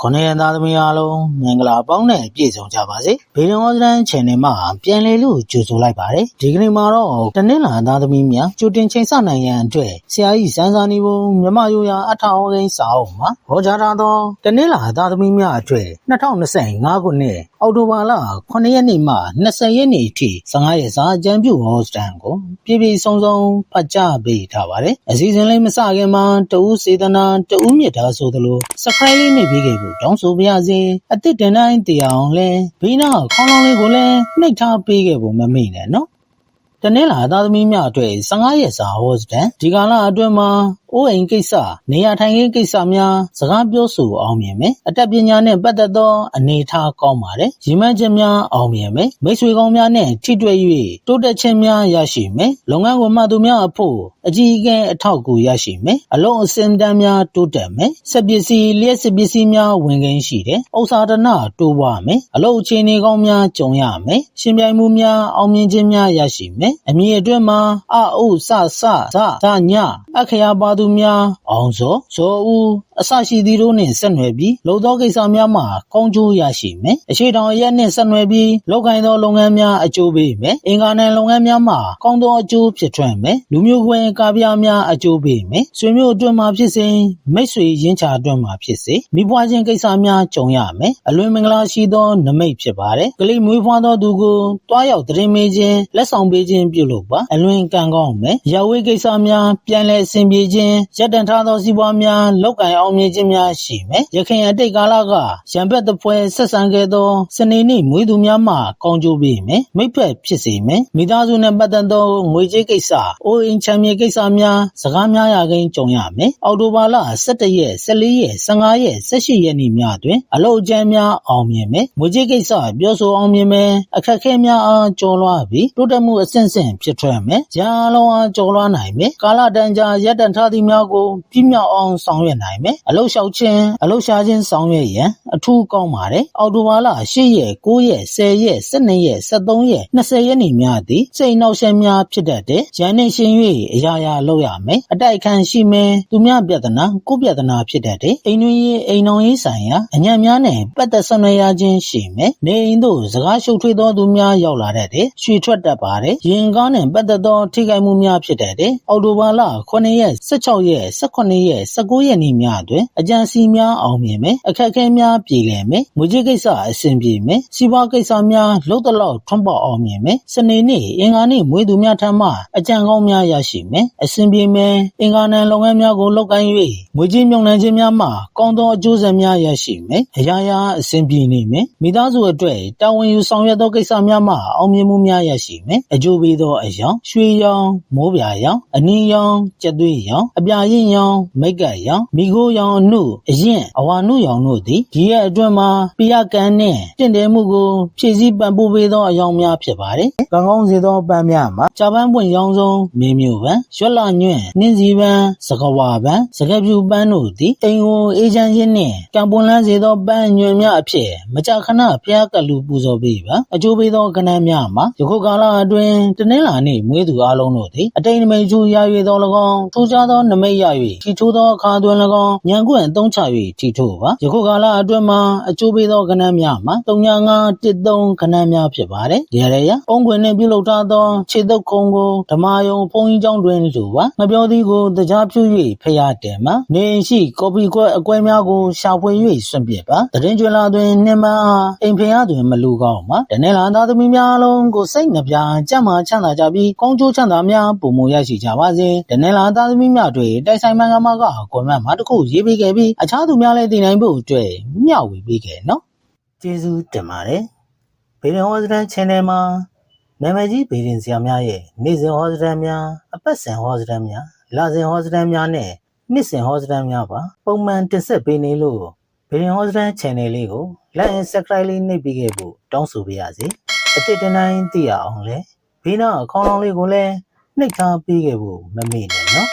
ခုနှစ်ရက်သားသမီးအားလုံးမင်္ဂလာပေါင်းနဲ့ပြည့်စုံကြပါစေ။ဗီဒီယိုဩစတန် channel မှာပြန်လည်လို့ကြိုဆိုလိုက်ပါတယ်။ဒီကနေ့မှာတော့တနင်္လာသားသမီးများကြိုတင်ချိန်ဆနိုင်ရန်အတွက်ဆရာကြီးစန်းစာနေပုံမြမရိုးရာအထောက်အကိန်းစာအုပ်မှာဟောကြားထားသောတနင်္လာသားသမီးများအတွက်2025ခုနှစ်အောက်တိုဘာလ9ရက်နေ့မှ20ရက်နေ့အထိ15ရက်စာအကြံပြုဩစတန်ကိုပြည်ပြည်စုံစုံဖတ်ကြားပေးထားပါတယ်။အစီအစဉ်လေးမစခင်မှာတဦးစေတနာတဦးမြတ်တာဆိုသလို subscribe လေးနှိပ်ပေးခဲ့ဖို့တောင်းဆိုပါရစေ။အသစ်တင်တိုင်းတရားအောင်လဲဘေးနားခေါင်းလောင်းလေးကိုလည်းနှိပ်ထားပေးခဲ့ဖို့မမေ့နဲ့နော်။တနင်္လာသားသမီးများအတွက်15ရက်စာဟောစတန်ဒီကာလအတွင်းမှာ အိုးအိမ်ကိစ္စနေရာထိုင်ခင်းကိစ္စများစကားပြောဆိုအောင်မြင်မယ်အတတ်ပညာနဲ့ပတ်သက်သောအနေအထားကောင်းပါတယ်ရည်မှန်းချက်များအောင်မြင်မယ်မိတ်ဆွေကောင်းများနဲ့ထိတွေ့၍တိုးတက်ခြင်းများရရှိမယ်လုပ်ငန်းကိုမှသူများအဖို့အကြီးအကဲအထောက်အကူရရှိမယ်အလုံးအစင်တန်းများတိုးတက်မယ်စက်ပစ္စည်းလျှက်စပစ္စည်းများဝင်ကိန်းရှိတယ်ဥစ္စာဒနာတိုးပွားမယ်အလုံးအခြေအနေကောင်းများကြုံရမယ်ရှင်ပြိုင်မှုများအောင်မြင်ခြင်းများရရှိမယ်အမည်အတွင်းမှာအအုစစဇဇညအခရာပါသူများအောင်စောဇောဦးအစရှိသည်တို့နှင့်ဆက်နွယ်ပြီးလုံသောကိစ္စများမှာကောင်းကျိုးရရှိမယ်။အခြေတောင်ရက်နှင့်ဆက်နွယ်ပြီးလောက်ကိုင်းသောလုပ်ငန်းများအကျိုးပေးမယ်။အင်္ဂါနယ်လုပ်ငန်းများမှာကောင်းသောအကျိုးဖြစ်ထွန်းမယ်။လူမျိုးကွဲကားပြားများအကျိုးပေးမယ်။ဆွေမျိုးအတွင်းမှာဖြစ်စေမိတ်ဆွေရင်းချအတွင်းမှာဖြစ်စေမိဘချင်းကိစ္စများကြုံရမယ်။အလွန်မင်္ဂလာရှိသောနမိတ်ဖြစ်ပါတယ်။ကလေးမွေးဖွားသောသူကိုတွားရောက်တရင်မေးခြင်းလက်ဆောင်ပေးခြင်းပြုလုပ်ပါအလွန်ကံကောင်းမယ်။ရဝေးကိစ္စများပြန်လည်အဆင်ပြေခြင်းရက်တန်ထားသောစီးပွားများလောက်ကင်အောင်မြင်ခြင်းများရှိမယ်။ရခိုင်အတိတ်ကာလကရံဘက်တပွဲဆက်ဆံခဲ့သော စနေနေ့မွေးသူများမှကောင်းကျိုးပေးမယ်။မိတ်ဖက်ဖြစ်စေမယ်။မိသားစုနှင့်ပတ်သက်သော ငွေကြေးကိစ္စ၊အိုးအိမ်ချမ်းမြေကိစ္စများ စကားများရာကိန်း ကြုံရမယ်။အောက်တိုဘာလ17ရက်14ရက်15ရက်18ရက်နေ့များတွင်အလုတ်အကျန်းများ အောင်မြင်မယ်။ငွေကြေးကိစ္စ ပြောဆိုအောင်မြင်မယ်။အခက်အခဲများအား ကျော်လွှားပြီး တိုးတက်မှုအဆင့်ဆင့် ဖြစ်ထွန်းမယ်။ရန်အလုံးအား ကျော်လွှားနိုင်မယ်။ကာလတန်ကြာ ရပ်တန့်ထားသည့်များကိုပြည့်မြောက်အောင်ဆောင်ရွက်နိုင်မယ်။အလုတ်လျှောက်ခြင်းအလုတ်ရှာခြင်းဆောင်ရွက်ရန်အထူးကောင်းပါတယ်။အောက်တိုဘာလ8ရက်9ရက်10ရက်12ရက်13ရက်20ရက်နေ့များသည်စိတ်နှောက်ယှက်များဖြစ်တတ်တဲ့ရန်နှင့်ရှင်၍အရာရာလုပ်ရမယ်။အတိုက်ခံရှိမယ်သူများပြဿနာကိုပြဿနာဖြစ်တတ်တဲ့အိမ်တွင်ရေးအိမ်တော်ရေးဆိုင်ရာအညံ့များနဲ့ပတ်သက်ဆက်နွယ်ရခြင်းရှိမယ်။နေအိမ်သို့စကားရှုပ်ထွေးသောသူများရောက်လာတတ်တဲ့ရွှေထွက်တတ်ပါတယ်။ရင်ကားနှင့်ပတ်သက်သောထိခိုက်မှုများဖြစ်တတ်တဲ့အောက်တိုဘာလ9ရက်16ရက်18ရက်19ရက်နေ့များတွင်အကြံစီများအောင်မြင်မယ်အခက်အခဲများပြေလည်မယ်ငွေကြေးကိစ္စအဆင်ပြေမယ်စီးပွားကိစ္စများလှုပ်တလောက်ထွန်းပေါက်အောင်မြင်မယ်စနေနေ့အင်္ဂါနေ့မွေးသူများထံမှအကြံကောင်းများရရှိမယ်အဆင်ပြေမယ်အင်္ဂါနံလုပ်ငန်းများကိုလုပ်ကိုင်း၍ငွေကြေးမြုံနှံခြင်းများမှကောင်းသောအကျိုးဆက်များရရှိမယ်အရာရာအဆင်ပြေနေမယ်မိသားစုအတွက်တာဝန်ယူဆောင်ရွက်သောကိစ္စများမှအောင်မြင်မှုများရရှိမယ်အကျိုးပေးသောအယောင်ရွှေရောင်မိုးပြာရောင်အနီရောင်ကြက်သွေးရောင်အပြာရင်ရောင်မိတ်ကပ်ရောင်မိခိုးရောင်အနှုအရင်အဝါနှုရောင်တို့သည်ဒီရဲ့အတွင်းမှာပိယကန်နှင့်တင့်တယ်မှုကိုဖြည့်ဆည်းပံ့ပိုးပေးသောအယောင်များဖြစ်ပါတယ်။ကံကောင်းစေသောပန်းများမှာကြာပန်းပွင့်ရောင်စုံမင်းမျိုးပန်းရွက်လာညွန့်နှင်းစီပန်းစကဝါပန်းစကပြူပန်းတို့သည်အိမ်ကိုအေးချမ်းခြင်းနှင့်ကံပွန်လန်းစေသောပန်းညွန့်များအဖြစ်မကြာခဏဖျားကလူပူဇော်ပေးပါအကျိုးပေးသောကဏ္ဍများမှာယခုကာလအတွင်းတနင်္လာနေ့မွေးသူအလုံးတို့သည်အတိမ်နမိတ်ကျူရ၍သော၎င်းထူးခြားသောနမိတ်ရ၍ထီထိုးသောအခါတွင်၎င်းညံကွန့်သုံးချ၍ထီထိုးပါယခုကာလအတွင်းမှာအကျိုးပေးသောကဏ္ဍများမှာ3913ကဏ္ဍများဖြစ်ပါတယ်ဒီရရအုံခွင်နှင့်ပြုလုပ်ထားသောခြေတုပ်ခုံကိုဓမ္မယုံဘုံကြီးကျောင်းတွင်လူပါငပြောသည်ကိုတရားပြု၍ဖျားတယ်မှာနေရှိကော်ပီကွက်အကွဲများကိုရှာဖွေ၍စွန့်ပစ်ပါတရင်ကျွလာတွင်နှင်းမအားအိမ်ဖျားတွင်မလူကောင်းမှာတနေ့လာသားသမီးများလုံးကိုစိတ်နှပြကြမ်းမှချမ်းသာကြပြီးကောင်းကျိုးချမ်းသာများပုံမရရှိကြပါစေတနေ့လာသားသမီးများတွေတိုက်ဆိုင်မှန်ကမှကကွန်မန့်မှာတစ်ခုရေးပေးခဲ့ပြီးအခြားသူများလည်းသိနိုင်ဖို့အတွက်မျှဝေပေးခဲ့နော်ကျေးဇူးတင်ပါတယ်ဘေဒင်ဟောစတန် channel မှာနာမည်ကြီးဘေဒင်ဆရာများရဲ့နေ့စဉ်ဟောစတန်များအပတ်စဉ်ဟောစတန်များလစဉ်ဟောစတန်များနဲ့နှစ်စဉ်ဟောစတန်များပါပုံမှန်တင်ဆက်ပေးနေလို့ဘေဒင်ဟောစတန် channel လေးကို like and subscribe လေးနှိပ်ပေးခဲ့ဖို့တောင်းဆိုပါရစေအတစ်တနိုင်သိရအောင်လဲဘေးနာအကောင့်လေးကိုလည်းနှိပ်ထားပေးခဲ့ဖို့မမေ့နဲ့နော်